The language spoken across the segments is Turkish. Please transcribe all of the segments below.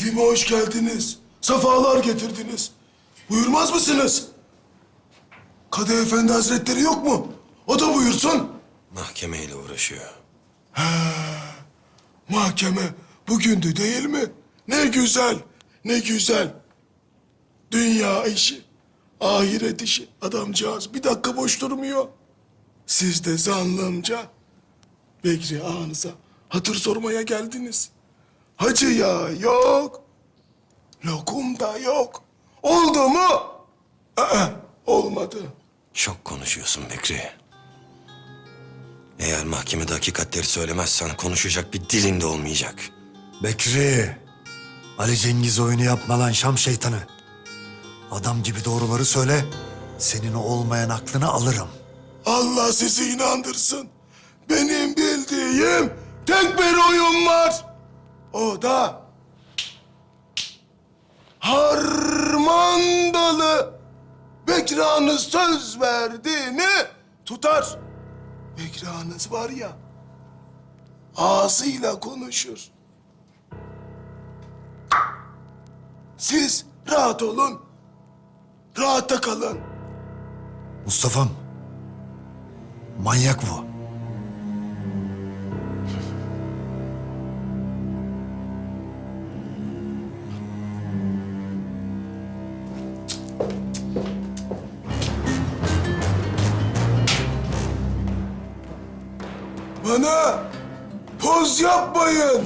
Evime hoş geldiniz. Safalar getirdiniz. Buyurmaz mısınız? Kadı Efendi Hazretleri yok mu? O da buyursun. Mahkemeyle uğraşıyor. Mahkeme bugündü değil mi? Ne güzel, ne güzel. Dünya işi, ahiret işi. Adamcağız bir dakika boş durmuyor. Siz de zannımca Bekri ağanıza hatır sormaya geldiniz. Hacı ya yok. Lokum da yok. Oldu mu? Aa, olmadı. Çok konuşuyorsun Bekri. Eğer mahkemede hakikatleri söylemezsen konuşacak bir dilin de olmayacak. Bekri. Ali Cengiz oyunu yapma lan Şam şeytanı. Adam gibi doğruları söyle. Senin o olmayan aklını alırım. Allah sizi inandırsın. Benim bildiğim tek bir oyun var. O da harmandalı. Bekranız söz verdiğini tutar. Bekranız var ya ağzıyla konuşur. Siz rahat olun. Rahatta kalın. Mustafa'm. Manyak bu. Bana poz yapmayın.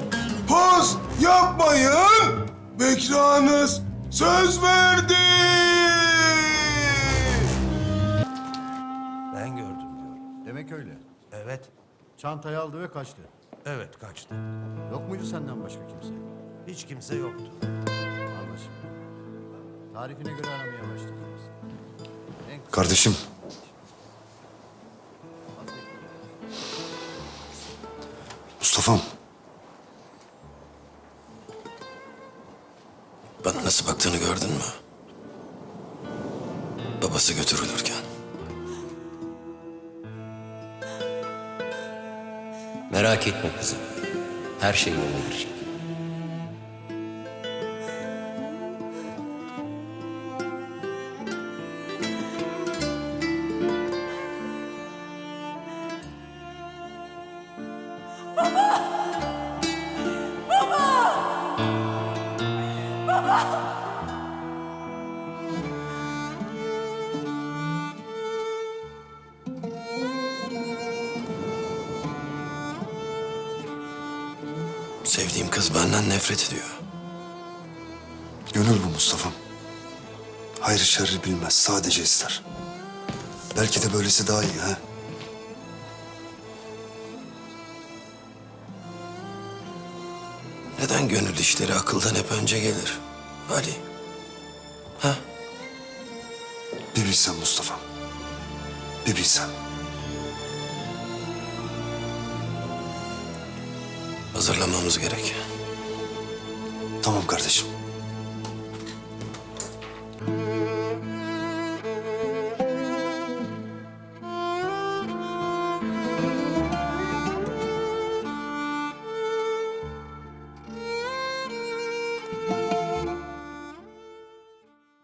Poz yapmayın. Bekranız söz verdi. Ben gördüm diyor. Demek öyle. Evet. Çantayı aldı ve kaçtı. Evet kaçtı. Yok muydu senden başka kimse? Hiç kimse yoktu. Anlaşıldı. Tarifine göre aramaya başladınız. En kısa Kardeşim. Mustafa'm. Bana nasıl baktığını gördün mü? Babası götürülürken. Merak etme kızım. Her şey yoluna girecek. Sevdiğim kız benden nefret ediyor. Gönül bu Mustafa'm. Hayır şerri bilmez. Sadece ister. Belki de böylesi daha iyi ha. Neden gönül işleri akıldan hep önce gelir? Ali. Ha? Bir bilsen Mustafa'm. Bir bilsen. Hazırlanmamız gerek. Tamam kardeşim.